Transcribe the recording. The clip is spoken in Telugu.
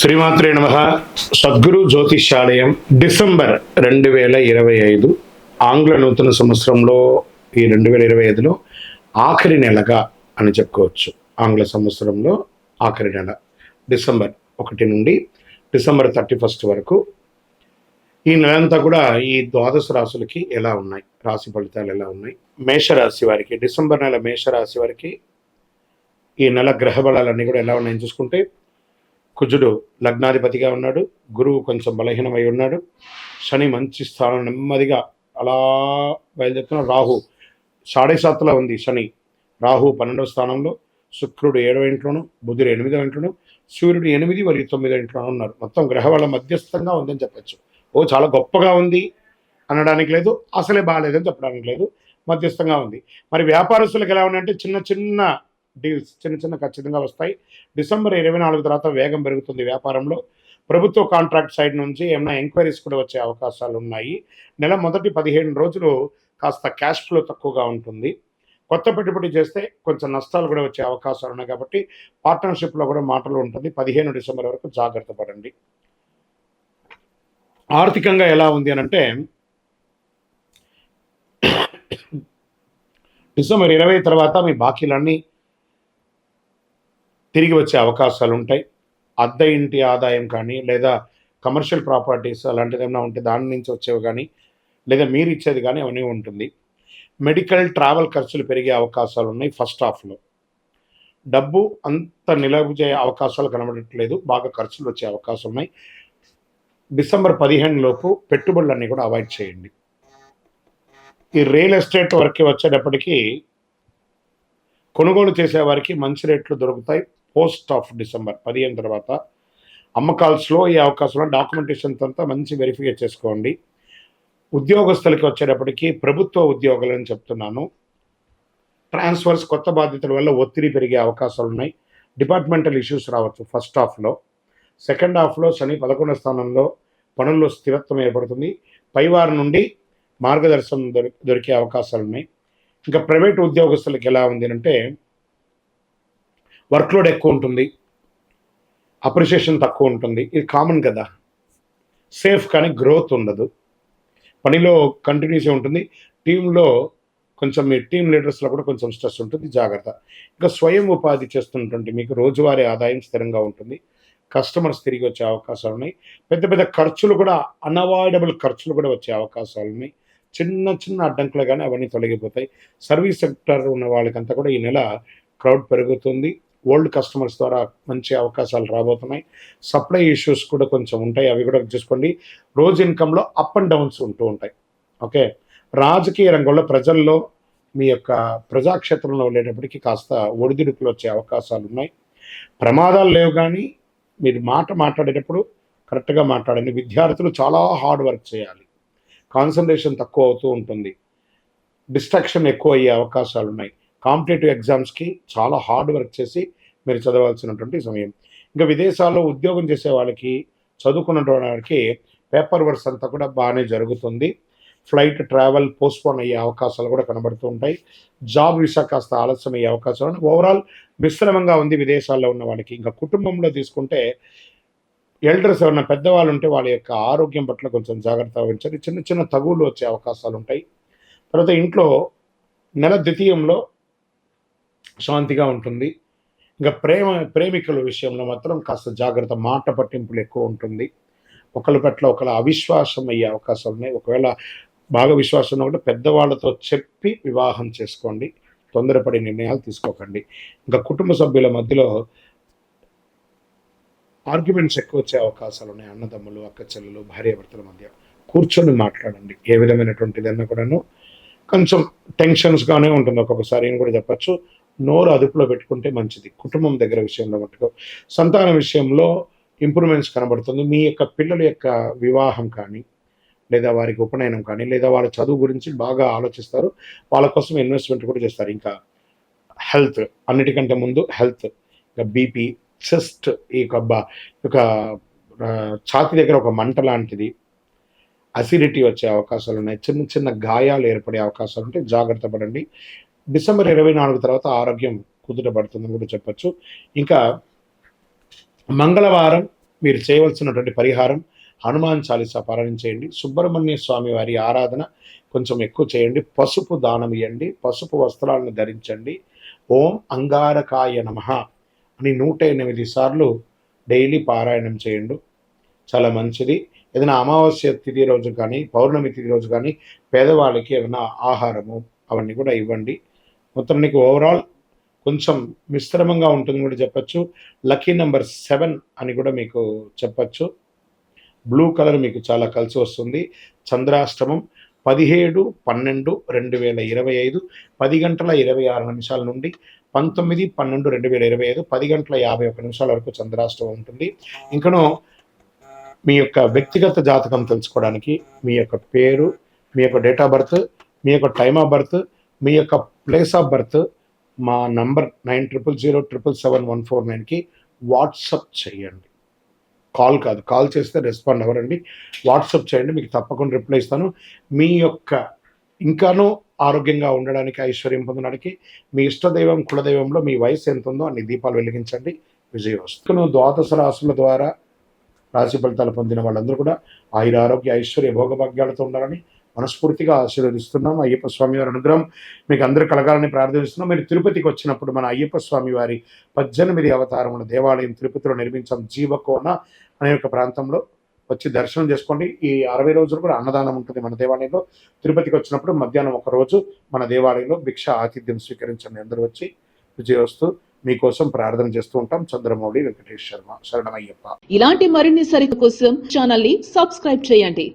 శ్రీమాత్రే నమ. సద్గురు జ్యోతిష్యాలయం డిసెంబర్ రెండు వేల ఇరవై ఐదు ఆంగ్ల నూతన సంవత్సరంలో ఈ రెండు వేల ఇరవై ఐదులో ఆఖరి నెలగా అని చెప్పుకోవచ్చు. ఆంగ్ల సంవత్సరంలో ఆఖరి నెల డిసెంబర్ ఒకటి నుండి డిసెంబర్ థర్టీ ఫస్ట్ వరకు. ఈ నెలంతా కూడా ఈ ద్వాదశ రాశులకి ఎలా ఉన్నాయి? రాశి ఫలితాలు ఎలా ఉన్నాయి? మేషరాశి వారికి డిసెంబర్ నెల మేషరాశి వారికి ఈ నెల గ్రహ బలాలన్నీ కూడా ఎలా ఉన్నాయని చూసుకుంటే కుజుడు లగ్నాధిపతిగా ఉన్నాడు. గురువు కొంచెం బలహీనమై ఉన్నాడు. శని మంచి స్థానం నెమ్మదిగా అలా బయలుదేరుతున్న రాహు సాడే సాత్లో ఉంది శని. రాహు పన్నెండవ స్థానంలో శుక్రుడు ఏడవ ఇంట్లోను బుధుడు ఎనిమిదవ ఇంట్లోను సూర్యుడు ఎనిమిది మరియు తొమ్మిదో ఇంట్లోనూ ఉన్నారు. మొత్తం గ్రహవాళ్ళ మధ్యస్థంగా ఉందని చెప్పచ్చు. ఓ చాలా గొప్పగా ఉంది అనడానికి లేదు అసలే బాగాలేదని చెప్పడానికి లేదు మధ్యస్థంగా ఉంది. మరి వ్యాపారస్తులకు ఎలా ఉన్నాయంటే చిన్న చిన్న డీల్స్ చిన్న చిన్న ఖచ్చితంగా వస్తాయి. డిసెంబర్ ఇరవై నాలుగు తర్వాత వేగం పెరుగుతుంది వ్యాపారంలో. ప్రభుత్వ కాంట్రాక్ట్ సైడ్ నుంచి ఏమైనా ఎంక్వైరీస్ కూడా వచ్చే అవకాశాలు ఉన్నాయి. నెల మొదటి పదిహేను రోజులు కాస్త క్యాష్ ఫ్లో తక్కువగా ఉంటుంది. కొత్త పెట్టుబడి చేస్తే కొంచెం నష్టాలు కూడా వచ్చే అవకాశాలు ఉన్నాయి కాబట్టి పార్ట్నర్షిప్లో కూడా మాటలు ఉంటుంది. పదిహేను డిసెంబర్ వరకు జాగ్రత్త పడండి. ఆర్థికంగా ఎలా ఉంది అని అంటే డిసెంబర్ ఇరవై తర్వాత మీ బాకీలన్నీ తిరిగి వచ్చే అవకాశాలు ఉంటాయి అద్దె ఇంటి ఆదాయం కానీ లేదా కమర్షియల్ ప్రాపర్టీస్ అలాంటిది ఏమైనా ఉంటే దాని నుంచి వచ్చేవి కానీ లేదా మీరు ఇచ్చేది కానీ అవన్నీ ఉంటుంది. మెడికల్ ట్రావెల్ ఖర్చులు పెరిగే అవకాశాలు ఉన్నాయి ఫస్ట్ హాఫ్లో. డబ్బు అంత నిలవ చేయ అవకాశాలు కనబడట్లేదు బాగా ఖర్చులు వచ్చే అవకాశం ఉన్నాయి డిసెంబర్ పదిహేను లోపు పెట్టుబడులన్నీ కూడా అవాయిడ్ చేయండి. ఈ రియల్ ఎస్టేట్ వరకు వచ్చేటప్పటికీ కొనుగోలు చేసేవారికి మంచి రేట్లు దొరుకుతాయి. పోస్ట్ ఆఫ్ డిసెంబర్ పదిహేను తర్వాత అమ్మకాల్స్లో ఈ అవకాశంలో డాక్యుమెంటేషన్ అంతా మంచి వెరిఫై చేసుకోండి. ఉద్యోగస్తులకి వచ్చేటప్పటికి ప్రభుత్వ ఉద్యోగులని చెప్తున్నాను. ట్రాన్స్ఫర్స్ కొత్త బాధ్యతల వల్ల ఒత్తిడి పెరిగే అవకాశాలు ఉన్నాయి. డిపార్ట్మెంటల్ ఇష్యూస్ రావచ్చు ఫస్ట్ హాఫ్లో. సెకండ్ హాఫ్లో శని పదకొండవ స్థానంలో పనుల్లో స్థిరత్వం ఏర్పడుతుంది. పైవారి నుండి మార్గదర్శనం దొరి దొరికే అవకాశాలు ఉన్నాయి. ఇంకా ప్రైవేట్ ఉద్యోగస్తులకు ఎలా ఉంది అంటే వర్క్లోడ్ ఎక్కువ ఉంటుంది. అప్రిషియేషన్ తక్కువ ఉంటుంది. ఇది కామన్ కదా. సేఫ్ కానీ గ్రోత్ ఉండదు. పనిలో కంటిన్యూస్ ఉంటుంది. టీంలో కొంచెం మీ టీం లీడర్స్లో కూడా కొంచెం స్ట్రెస్ ఉంటుంది. జాగ్రత్త. ఇంకా స్వయం ఉపాధి చేస్తున్నటువంటి మీకు రోజువారీ ఆదాయం స్థిరంగా ఉంటుంది. కస్టమర్స్ తిరిగి వచ్చే అవకాశాలు ఉన్నాయి. పెద్ద పెద్ద ఖర్చులు కూడా అన్అవాయిడబుల్ ఖర్చులు కూడా వచ్చే అవకాశాలు ఉన్నాయి. చిన్న చిన్న అడ్డంకులు కానీ అవన్నీ తొలగిపోతాయి. సర్వీస్ సెక్టర్ ఉన్న వాళ్ళకంతా కూడా ఈ నెల క్రౌడ్ పెరుగుతుంది. ఓల్డ్ కస్టమర్స్ ద్వారా మంచి అవకాశాలు రాబోతున్నాయి. సప్లై ఇష్యూస్ కూడా కొంచెం ఉంటాయి. అవి కూడా చూసుకోండి. రోజు ఇన్కంలో అప్ అండ్ డౌన్స్ ఉంటూ ఉంటాయి. ఓకే? రాజకీయ రంగంలో ప్రజల్లో మీ యొక్క ప్రజాక్షేత్రంలో ఉండేటప్పటికి కాస్త ఒడిదుడుకులు వచ్చే అవకాశాలు ఉన్నాయి. ప్రమాదాలు లేవు కానీ మీరు మాట మాట్లాడేటప్పుడు కరెక్ట్గా మాట్లాడండి. విద్యార్థులు చాలా హార్డ్ వర్క్ చేయాలి. కాన్సన్ట్రేషన్ తక్కువ అవుతూ ఉంటుంది. డిస్ట్రాక్షన్ ఎక్కువ అయ్యే అవకాశాలు ఉన్నాయి. కాంపిటేటివ్ ఎగ్జామ్స్కి చాలా హార్డ్ వర్క్ చేసి మీరు చదవాల్సినటువంటి సమయం. ఇంకా విదేశాల్లో ఉద్యోగం చేసే వాళ్ళకి చదువుకున్నటువంటి వాళ్ళకి పేపర్ వర్క్స్ అంతా కూడా బాగానే జరుగుతుంది. ఫ్లైట్ ట్రావెల్ పోస్ట్పోన్ అయ్యే అవకాశాలు కూడా కనబడుతూ ఉంటాయి. జాబ్ వీసా కాస్త ఆలస్యం అయ్యే అవకాశాలు ఓవరాల్ మిశ్రమంగా ఉంది విదేశాల్లో ఉన్న వాళ్ళకి. ఇంకా కుటుంబంలో తీసుకుంటే ఎల్డర్స్ ఎవరైనా పెద్దవాళ్ళు ఉంటే వాళ్ళ యొక్క ఆరోగ్యం పట్ల కొంచెం జాగ్రత్త వహించాలి. చిన్న చిన్న తగులు వచ్చే అవకాశాలు ఉంటాయి. తర్వాత ఇంట్లో నెల ద్వితీయంలో శాంతిగా ఉంటుంది. ఇంకా ప్రేమ ప్రేమికుల విషయంలో మాత్రం కాస్త జాగ్రత్త మాట పట్టింపులు ఎక్కువ ఉంటుంది. ఒకరి పట్ల ఒకళ్ళ అవిశ్వాసం అయ్యే అవకాశాలు ఉన్నాయి. ఒకవేళ బాగా విశ్వాసం ఉన్నప్పుడు పెద్దవాళ్ళతో చెప్పి వివాహం చేసుకోండి. తొందరపడి నిర్ణయాలు తీసుకోకండి. ఇంకా కుటుంబ సభ్యుల మధ్యలో ఆర్గ్యుమెంట్స్ ఎక్కువ వచ్చే అవకాశాలు ఉన్నాయి. అన్నదమ్ములు అక్క చెల్లెలు భార్యాభర్తల మధ్య. కూర్చొని మాట్లాడండి. ఏ విధమైనటువంటిదన్నా కూడాను. కొంచెం టెన్షన్స్గానే ఉంటుంది. ఒక్కొక్కసారి అని కూడా చెప్పచ్చు. నోరు అదుపులో పెట్టుకుంటే మంచిది. కుటుంబం దగ్గర విషయంలో మటుకు. సంతాన విషయంలో ఇంప్రూవ్మెంట్స్ కనబడుతుంది. మీ యొక్క పిల్లల యొక్క వివాహం కానీ లేదా వారికి ఉపనయనం కానీ లేదా వాళ్ళ చదువు గురించి బాగా ఆలోచిస్తారు. వాళ్ళ కోసం ఇన్వెస్ట్మెంట్ కూడా చేస్తారు. ఇంకా హెల్త్ అన్నిటికంటే ముందు హెల్త్ ఇంకా బీపీ చెస్ట్ ఈ యొక్క ఒక ఛాతి దగ్గర ఒక మంట లాంటిది. అసిడిటీ వచ్చే అవకాశాలు ఉన్నాయి. చిన్న చిన్న గాయాలు ఏర్పడే అవకాశాలు ఉంటే జాగ్రత్త పడండి. డిసెంబర్ ఇరవై నాలుగు తర్వాత ఆరోగ్యం కుదుటపడుతుందని కూడా చెప్పొచ్చు. ఇంకా మంగళవారం మీరు చేయవలసినటువంటి పరిహారం హనుమాన్ చాలీసా పారాయణ చేయండి. సుబ్రహ్మణ్య స్వామి వారి ఆరాధన కొంచెం ఎక్కువ చేయండి. పసుపు దానం ఇవ్వండి పసుపు వస్త్రాలను ధరించండి. ఓం అంగారకాయ నమ అని నూట ఎనిమిది సార్లు డైలీ పారాయణం చేయండి. చాలా మంచిది. ఏదైనా అమావాస్య తిథి రోజు కానీ పౌర్ణమి తిథి రోజు కానీ పేదవాళ్ళకి ఏమైనా ఆహారము అవన్నీ కూడా ఇవ్వండి. మొత్తం నీకు ఓవరాల్ కొంచెం మిశ్రమంగా ఉంటుంది కూడా చెప్పచ్చు. లక్కీ నెంబర్ సెవెన్ అని కూడా మీకు చెప్పచ్చు. బ్లూ కలర్ మీకు చాలా కలిసి వస్తుంది. చంద్రాష్టమం పదిహేడు పన్నెండు రెండు వేల ఇరవై ఐదు పది గంటల ఇరవై ఆరు నిమిషాల నుండి పంతొమ్మిది పన్నెండు రెండు వేల ఇరవై ఐదు పది గంటల యాభై ఒక్క నిమిషాల వరకు చంద్రాష్టమం ఉంటుంది. ఇంకను మీ యొక్క వ్యక్తిగత జాతకం తెలుసుకోవడానికి మీ యొక్క పేరు మీ యొక్క డేట్ ఆఫ్ బర్త్ మీ యొక్క టైమ్ ఆఫ్ బర్త్ మీ యొక్క ప్లేస్ ఆఫ్ బర్త్ మా number nine triple zero triple seven one four నైన్కి వాట్సప్ చేయండి. కాల్ కాదు కాల్ చేస్తే రెస్పాండ్ అవ్వరండి. వాట్సప్ చేయండి మీకు తప్పకుండా రిప్లై ఇస్తాను. మీ యొక్క ఇంకానూ ఆరోగ్యంగా ఉండడానికి ఐశ్వర్యం పొందడానికి మీ ఇష్టదైవం కులదైవంలో మీ వయసు ఎంత ఉందో అన్ని దీపాలు వెలిగించండి. విజయవస్తును ద్వాదశ రాసుల ద్వారా రాశి ఫలితాలు పొందిన వాళ్ళందరూ కూడా ఆయుర ఆరోగ్య ఐశ్వర్య భోగభాగ్యాలతో ఉండాలని మనస్ఫూర్తిగా ఆశీర్వదిస్తున్నాం. అయ్యప్ప స్వామి వారి అనుగ్రహం మీకు అందరూ కలగాలని ప్రార్థిస్తున్నాం. మీరు తిరుపతికి వచ్చినప్పుడు మన అయ్యప్ప స్వామి వారి పద్దెనిమిది అవతారముల దేవాలయం తిరుపతిలో నిర్మించాం. జీవకోన అనే ఒక ప్రాంతంలో వచ్చి దర్శనం చేసుకోండి. ఈ అరవై రోజులు కూడా అన్నదానం ఉంటుంది మన దేవాలయంలో. తిరుపతికి వచ్చినప్పుడు మధ్యాహ్నం ఒక రోజు మన దేవాలయంలో భిక్ష ఆతిథ్యం స్వీకరించండి. అందరూ వచ్చి విజయవస్తు మీకోసం ప్రార్థన చేస్తూ ఉంటాం. చంద్రమౌళి వెంకటేష్ శర్మ. శరణమయ్యప్ప. ఇలాంటి మరిన్ని సరిత కోసం ఛానల్ని సబ్స్క్రైబ్ చేయండి.